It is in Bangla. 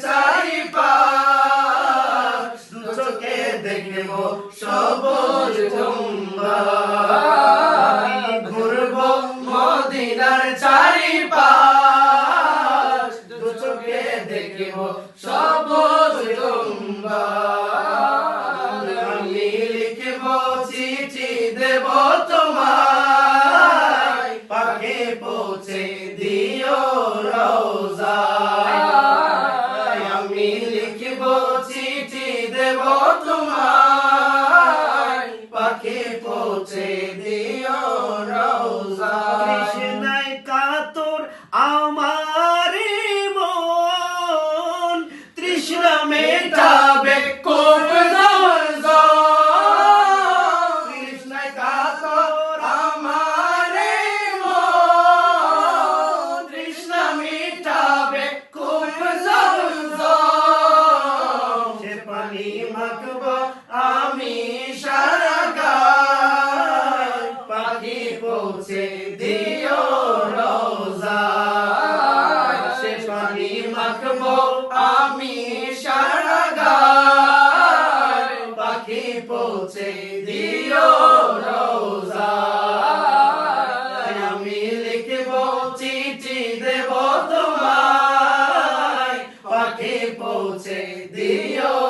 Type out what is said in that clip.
চারিপাশ দু চোখে দেখব সবুজ ঘুরব মদিনার চারিপাশ পাখি পৌঁছে দিও রোজায় কৃষ্ণায় কাতর আমার মাখব আমি সারা গায় পাখি পৌঁছে দিও রোজা। আমি লিখব, চিঠি দেব তোমায়। পাখি পৌঁছে দিও